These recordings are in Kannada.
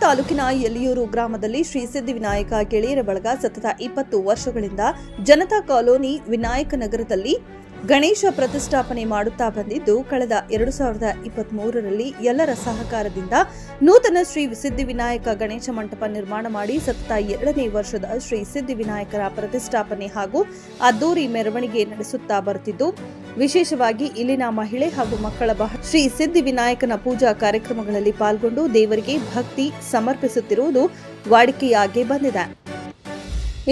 ತಾಲೂಕಿನ ಎಲಿಯೂರು ಗ್ರಾಮದಲ್ಲಿ ಶ್ರೀ ಸಿದ್ಧಿವಿನಾಯಕ ಗೆಳೆಯರ ಬಳಗ ಸತತ ಇಪ್ಪತ್ತು ವರ್ಷಗಳಿಂದ ಜನತಾ ಕಾಲೋನಿ ವಿನಾಯಕ ನಗರದಲ್ಲಿ ಗಣೇಶ ಪ್ರತಿಷ್ಠಾಪನೆ ಮಾಡುತ್ತಾ ಬಂದಿದ್ದು, ಕಳೆದ ಎರಡು ಸಾವಿರದ ಇಪ್ಪತ್ತ್ ಮೂರರಲ್ಲಿ ಎಲ್ಲರ ಸಹಕಾರದಿಂದ ನೂತನ ಶ್ರೀ ಸಿದ್ಧಿವಿನಾಯಕ ಗಣೇಶ ಮಂಟಪ ನಿರ್ಮಾಣ ಮಾಡಿ ಸತತ ಎರಡನೇ ವರ್ಷದ ಶ್ರೀ ಸಿದ್ಧಿವಿನಾಯಕರ ಪ್ರತಿಷ್ಠಾಪನೆ ಹಾಗೂ ಅದ್ದೂರಿ ಮೆರವಣಿಗೆ ನಡೆಸುತ್ತಾ ಬರುತ್ತಿದ್ದು ವಿಶೇಷವಾಗಿ ಇಲ್ಲಿನ ಮಹಿಳೆ ಹಾಗೂ ಮಕ್ಕಳ ಬಹ ಶ್ರೀ ಸಿದ್ಧಿವಿನಾಯಕನ ಪೂಜಾ ಕಾರ್ಯಕ್ರಮಗಳಲ್ಲಿ ಪಾಲ್ಗೊಂಡು ದೇವರಿಗೆ ಭಕ್ತಿ ಸಮರ್ಪಿಸುತ್ತಿರುವುದು ವಾಡಿಕೆಯಾಗಿ ಬಂದಿದೆ.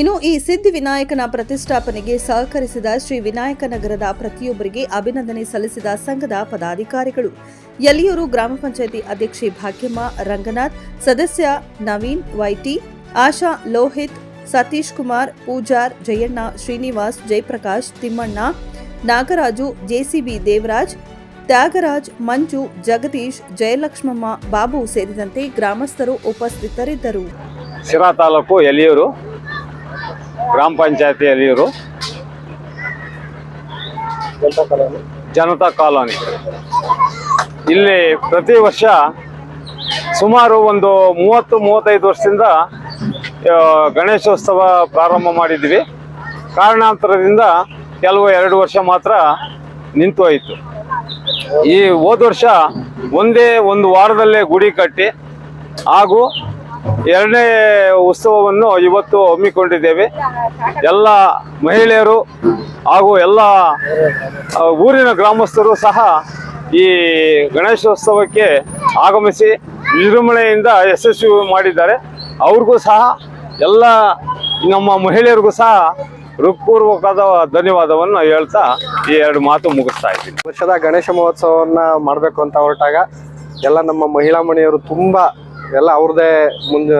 ಇನ್ನು ಈ ಸಿದ್ಧಿವಿನಾಯಕನ ಪ್ರತಿಷ್ಠಾಪನೆಗೆ ಸಹಕರಿಸಿದ ಶ್ರೀ ವಿನಾಯಕ ನಗರದ ಪ್ರತಿಯೊಬ್ಬರಿಗೆ ಅಭಿನಂದನೆ ಸಲ್ಲಿಸಿದ ಸಂಘದ ಪದಾಧಿಕಾರಿಗಳು. ಯಲಿಯೂರು ಗ್ರಾಮ ಪಂಚಾಯಿತಿ ಅಧ್ಯಕ್ಷೆ ಭಾಗ್ಯಮ್ಮ, ರಂಗನಾಥ್, ಸದಸ್ಯ Naveen, Y T, Asha, Lohith, Satish Kumar, Poojar, Jayanna, Srinivas, Jayaprakash, Thimmanna Nagaraju JCB Devaraj, Thyagaraj, Manju, Jagadish, Jayalakshmamma, Babu ಸೇರಿದಂತೆ ಗ್ರಾಮಸ್ಥರು ಉಪಸ್ಥಿತರಿದ್ದರು. ಶಿರಾ ತಾಲೂಕು ಎಲಿಯೂರು, ಗ್ರಾಮ ಪಂಚಾಯತಿ ಎಲಿಯೂರು. ಜನತಾ ಕಾಲೋನಿ. ಇಲ್ಲಿ ಪ್ರತಿ ವರ್ಷ ಸುಮಾರು ಒಂದು ಮೂವತ್ತು, ಮೂವತ್ತೈದು ವರ್ಷದಿಂದ ಗಣೇಶೋತ್ಸವ ಪ್ರಾರಂಭ ಮಾಡಿದ್ವಿ. ಕಾರಣಾಂತರದಿಂದ ಕೆಲವು ಎರಡು ವರ್ಷ ಮಾತ್ರ ನಿಂತು ಹೋಯಿತು. ಈ ಹೋದ ವರ್ಷ ಒಂದೇ ಒಂದು ವಾರದಲ್ಲೇ ಗುಡಿ ಕಟ್ಟಿ ಹಾಗೂ ಎರಡನೇ ಉತ್ಸವವನ್ನು ಇವತ್ತು ಹಮ್ಮಿಕೊಂಡಿದ್ದೇವೆ. ಎಲ್ಲ ಮಹಿಳೆಯರು ಹಾಗೂ ಎಲ್ಲ ಊರಿನ ಗ್ರಾಮಸ್ಥರು ಸಹ ಈ ಗಣೇಶೋತ್ಸವಕ್ಕೆ ಆಗಮಿಸಿ ವಿಜೃಂಭಣೆಯಿಂದ ಯಶಸ್ವಿ ಮಾಡಿದ್ದಾರೆ. ಅವ್ರಿಗೂ ಸಹ ಎಲ್ಲ ನಮ್ಮ ಮಹಿಳೆಯರಿಗೂ ಸಹ ಹೃತ್ಪೂರ್ವಕವಾದ ಧನ್ಯವಾದವನ್ನು ಹೇಳ್ತಾ ಈ ಎರಡು ಮಾತು ಮುಗಿಸ್ತಾ ಇದ್ದೀನಿ. ವರ್ಷದ ಗಣೇಶ ಮಹೋತ್ಸವವನ್ನ ಮಾಡಬೇಕು ಅಂತ ಹೊರಟಾಗ ಎಲ್ಲ ನಮ್ಮ ಮಹಿಳಾ ಮಣಿಯರು ತುಂಬಾ ಎಲ್ಲ ಅವ್ರದ್ದೇ ಮುಂಜ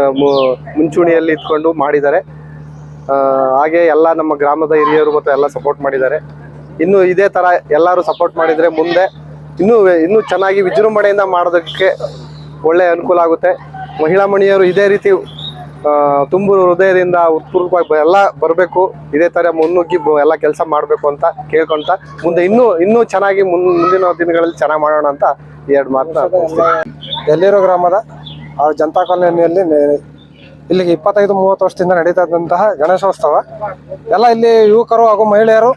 ಮುಂಚೂಣಿಯಲ್ಲಿ ಇದ್ಕೊಂಡು ಮಾಡಿದ್ದಾರೆ. ಹಾಗೆ ಎಲ್ಲ ನಮ್ಮ ಗ್ರಾಮದ ಹಿರಿಯರು ಮತ್ತು ಎಲ್ಲ ಸಪೋರ್ಟ್ ಮಾಡಿದ್ದಾರೆ. ಇನ್ನು ಇದೇ ತರ ಎಲ್ಲರೂ ಸಪೋರ್ಟ್ ಮಾಡಿದ್ರೆ ಮುಂದೆ ಇನ್ನೂ ಇನ್ನೂ ಚೆನ್ನಾಗಿ ವಿಜೃಂಭಣೆಯಿಂದ ಮಾಡೋದಕ್ಕೆ ಒಳ್ಳೆ ಅನುಕೂಲ ಆಗುತ್ತೆ. ಮಹಿಳಾ ಮಣಿಯರು ಇದೇ ರೀತಿ ತುಂಬು ಹೃದಯದಿಂದ ಉತ್ಪೂರ್ವವಾಗಿ ಬ- ಎಲ್ಲ ಬರಬೇಕು. ಇದೇ ತರ ಮುನ್ನುಗ್ಗಿ ಎಲ್ಲ ಕೆಲಸ ಮಾಡಬೇಕು ಅಂತ ಕೇಳ್ಕೊಂತ, ಮುಂದೆ ಇನ್ನೂ ಇನ್ನೂ ಚೆನ್ನಾಗಿ ಮುಂದಿನ ದಿನಗಳಲ್ಲಿ ಚೆನ್ನಾಗಿ ಮಾಡೋಣ ಅಂತ ಎರಡು ಮಾತು ಎಲ್ಲಿರೋ ಗ್ರಾಮದ? ಆ ಜನತಾ ಕಾಲೋನಿಯಲ್ಲಿ ಇಲ್ಲಿಗೆ ಇಪ್ಪತ್ತೈದು, ಮೂವತ್ತು ವರ್ಷದಿಂದ ನಡೀತಾ ಗಣೇಶೋತ್ಸವ. ಎಲ್ಲ ಇಲ್ಲಿ ಯುವಕರು ಹಾಗೂ ಮಹಿಳೆಯರು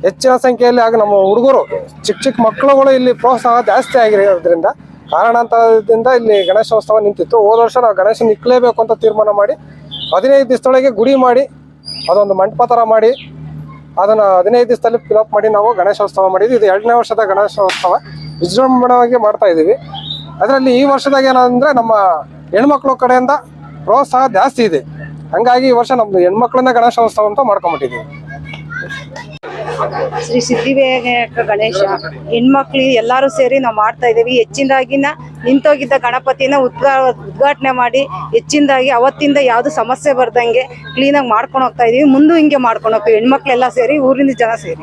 ಹೆಚ್ಚಿನ ಸಂಖ್ಯೆಯಲ್ಲಿ ಹಾಗೂ ನಮ್ಮ ಹುಡುಗರು, ಚಿಕ್ಕ ಚಿಕ್ಕ ಮಕ್ಕಳುಗಳು ಇಲ್ಲಿ ಪ್ರೋತ್ಸಾಹ ಜಾಸ್ತಿ ಆಗಿರೋದ್ರಿಂದ ಕಾರಣಾಂತರದಿಂದ ಇಲ್ಲಿ ಗಣೇಶೋತ್ಸವ ನಿಂತಿತ್ತು. ಹೋದ ವರ್ಷ ನಾವು ಗಣೇಶನ ನಿಕ್ಕಲೇಬೇಕು ಅಂತ ತೀರ್ಮಾನ ಮಾಡಿ, ಹದಿನೈದು ದಿವಸದೊಳಗೆ ಗುಡಿ ಮಾಡಿ, ಅದೊಂದು ಮಂಟಪ ಥರ ಮಾಡಿ, ಅದನ್ನು ಹದಿನೈದು ದಿವಸದಲ್ಲಿ ಫಿಲಪ್ ಮಾಡಿ ನಾವು ಗಣೇಶೋತ್ಸವ ಮಾಡಿದ್ವಿ. ಇದು ಎರಡನೇ ವರ್ಷದ ಗಣೇಶೋತ್ಸವ ವಿಜೃಂಭಣವಾಗಿ ಮಾಡ್ತಾ ಇದ್ದೀವಿ. ಅದರಲ್ಲಿ ಈ ವರ್ಷದಾಗ ಏನಂದರೆ ನಮ್ಮ ಹೆಣ್ಮಕ್ಳು ಕಡೆಯಿಂದ ಪ್ರೋತ್ಸಾಹ ಜಾಸ್ತಿ ಇದೆ. ಹಂಗಾಗಿ ಈ ವರ್ಷ ನಮ್ದು ಹೆಣ್ಮಕ್ಳನ್ನ ಗಣೇಶೋತ್ಸವ ಅಂತ ಮಾಡ್ಕೊಂಬಿಟ್ಟಿದ್ದೀವಿ ಶ್ರೀ ಸಿದ್ಧಿವಿನಾಯಕ ಗಣೇಶ, ಹೆಣ್ಮಕ್ಳು ಎಲ್ಲರೂ ಸೇರಿ ನಾವು ಮಾಡ್ತಾ ಇದ್ದೀವಿ. ಹೆಚ್ಚಿನದಾಗಿನ ನಿಂತೋಗಿದ್ದ ಗಣಪತಿನ ಉದ್ಘಾ, ಉದ್ಘಾಟನೆ ಮಾಡಿ ಹೆಚ್ಚಿನದಾಗಿ ಅವತ್ತಿಂದ ಯಾವುದು ಸಮಸ್ಯೆ ಬರ್ದಂಗೆ ಕ್ಲೀನಾಗಿ ಮಾಡ್ಕೊಂಡು ಹೋಗ್ತಾ ಇದೀವಿ ಮುಂದೆ ಹಿಂಗೆ ಮಾಡ್ಕೊಂಡು ಹೋಗ್ತೀವಿ. ಹೆಣ್ಮಕ್ಳೆಲ್ಲ ಸೇರಿ ಊರಿನ ಜನ ಸೇರಿ.